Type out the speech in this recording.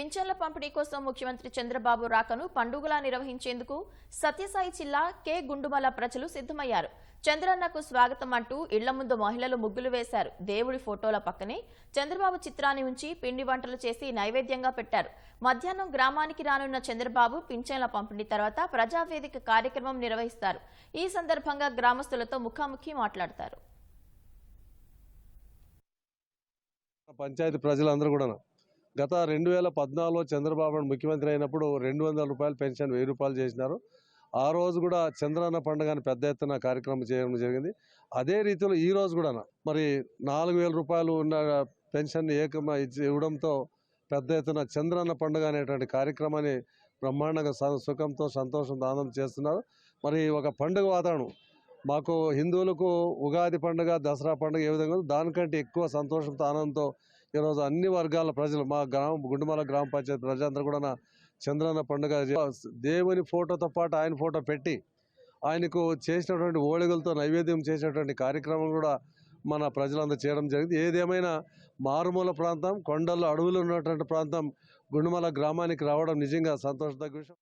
పింఛన్ల పంపిణీ కోసం ముఖ్యమంత్రి చంద్రబాబు రాకను పండుగలా నిర్వహించేందుకు సత్యసాయి జిల్లా కె. గుండుమల ప్రజలు సిద్ధమయ్యారు. చంద్రన్నకు స్వాగతం అంటూ ఇళ్ళ ముందు మహిళలు ముగ్గులు వేశారు. దేవుడి ఫోటోల పక్కనే చంద్రబాబు చిత్రాన్ని ఉంచి పిండి వంటలు చేసి నైవేద్యంగా పెట్టారు. మధ్యాహ్నం గ్రామానికి రానున్న చంద్రబాబు పింఛన్ల పంపిణీ తర్వాత ప్రజావేదిక కార్యక్రమం నిర్వహిస్తారు. ఈ సందర్భంగా గ్రామస్తులతో ముఖాముఖి మాట్లాడతారు. పంచాయతీ ప్రజలందరూ కూడా గత రెండు వేల పద్నాలుగులో చంద్రబాబు నాయుడు ముఖ్యమంత్రి అయినప్పుడు రెండు వందల రూపాయలు పెన్షన్ వెయ్యి రూపాయలు చేసినారు. ఆ రోజు కూడా చంద్రాన్న పండుగని పెద్ద ఎత్తున కార్యక్రమం చేయడం జరిగింది. అదే రీతిలో ఈ రోజు కూడా మరి నాలుగు వేల రూపాయలు ఉన్న పెన్షన్ ఏకమ ఇచ్చి ఇవ్వడంతో పెద్ద ఎత్తున చంద్రాన్న పండుగ అనేటువంటి కార్యక్రమాన్ని బ్రహ్మాండంగా స- సుఖంతో సంతోషంతో ఆనందం చేస్తున్నారు. మరి ఒక పండుగ వాతావరణం. మాకు హిందువులకు ఉగాది పండుగ దసరా పండుగ ఏ విధంగా దానికంటే ఎక్కువ సంతోషంతో ఆనందంతో ఈరోజు అన్ని వర్గాల ప్రజలు మా గ్రామ గుండుమల గ్రామ పంచాయతీ ప్రజలందరూ కూడా చంద్రన్న పండుగ దేవుని ఫోటోతో పాటు ఆయన ఫోటో పెట్టి ఆయనకు చేసినటువంటి ఓడిగలతో నైవేద్యం చేసినటువంటి కార్యక్రమం కూడా మన ప్రజలందరూ చేయడం జరిగింది. ఏదేమైనా మారుమూల ప్రాంతం కొండల్లో అడవులు ఉన్నటువంటి ప్రాంతం గుండుమల గ్రామానికి రావడం నిజంగా సంతోషదగ్గ విషయం.